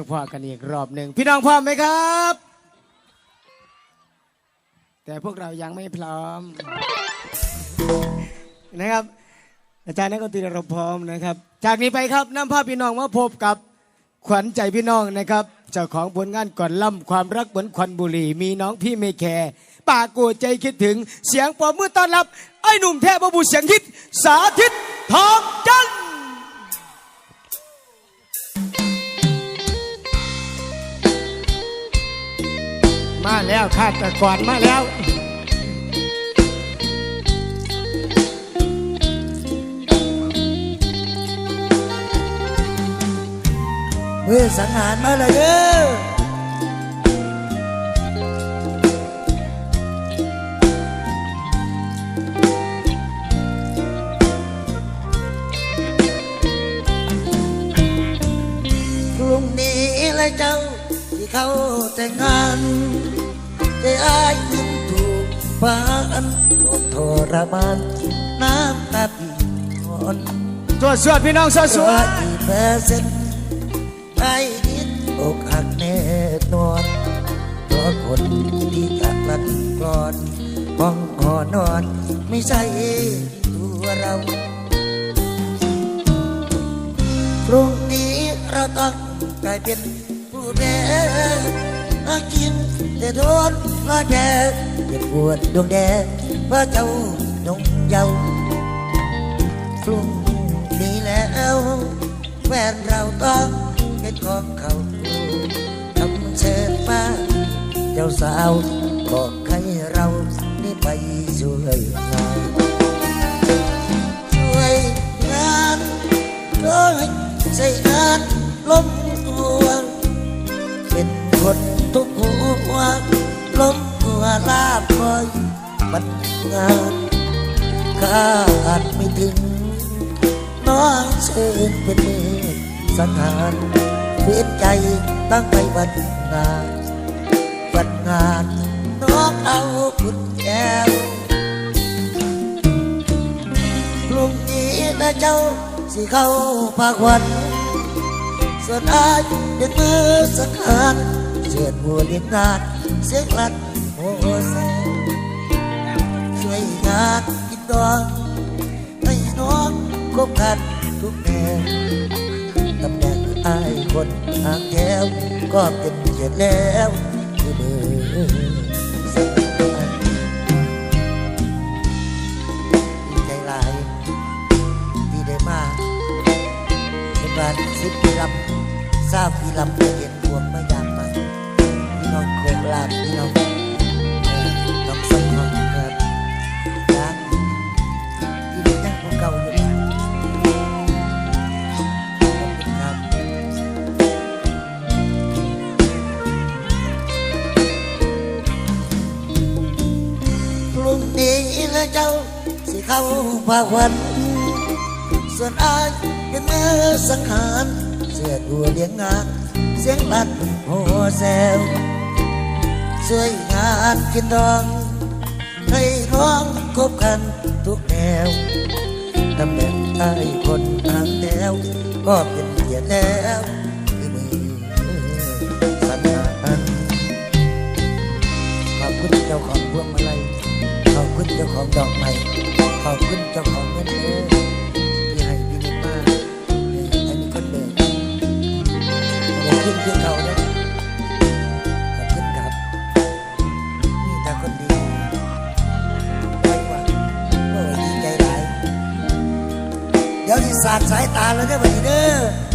พอกันอีกรอบหนึ่งพี่น้องพร้อมไหมครับ แต่พวกเรายังไม่พร้อม นะครับ อาจารย์นักดนตรีเราพร้อมนะครับ จากนี้ไปครับนำภาพพี่น้องมาพบกับขวัญใจพี่น้องนะครับเจ้าของผลงานก่อนล่ำความรักเหมือนควันบุหรี่มีน้องพี่ไม่แคร์ปากกูใจคิดถึงเสียงปรบมือต้อนรับ ไอ้หนุ่มแท้ประบุเสียงฮิตสาธิตทองจัน มาแล้วคาแต่ก่อนมาแล้วมือสังหารมาเลยเด้อพรุ่งนี้และเจ้า เขาแต่งงานจะอายยิ่งถูกปานโดนทรมานน้ำตาปีอ่อนสวดสวดพี่น้องสวดสตัววดอีเปอร์เซ็นต์ไม่นิดอกหักแน่นอนเพราะคนที่จะรัดกรอนห้องหอนอน ไม่ใช่ตัวเราพรุ่งนี้เราต้องกลายเป็น ผู้แพ้หากินแต่โดนมาแพ้เจ็บปวดดวงแดงเพราะเจ้าจงเยาว์พรุ่งนี้แล้วแฟนเราต้องเป็นของเขาทำเชิญมาเจ้าสาวบอกให้เราได้ไปช่วยงานช่วยงานโดยใช้งานล้ม เป็นคนทุกหัวล้มตัวลาบคอยบันงานคาดไม่ถึง น้องเชิญเป็นมือสังหารเพื่อนใจตั้งไปวันงานวันงานน้องเอาคุณแก้วพรุ่งนี้นะเจ้าสิเข้าภาควัน ส่วนอายเป็นมือสังหารเสียดบัวเลียงงานเสียงลัดโอ้แซวช่วยงานกินดองให้น้องคบกันทุกแนวตำแหน่งอายคนทางแถวก็เป็นเกียรติแล้วที่มือร์สักวันดีใจลายที่ได้มาเป็นวันสิบปีลำ ทราบปีลำจะเห็นพวงไม่อยากมาพี่น้องโคกลาพี่น้องเอ่อน้องสมองครับนะที่นี่ยังผู้เก่าอยู่นะขอครับพรุ่งนี้แล้วเจ้าสิเข้าภาวัน ส่วนอายเป็นมือสังหาร เสียดัวเลี้ยงงานเสียงลัดโหแซวช่วยงานกินดอง ให้น้องคบกันทุกแนวตำแหน่งไอ้คนทางแนว ก็เป็นเกียรติแล้วที่มือสันนันขอบคุณเจ้าของพวงมาลัยขอบคุณเจ้าของดอกไม้ขอบคุณเจ้าของเงินเดือน สาดสายตาแล้วเนี่ยวันนี้เด้อ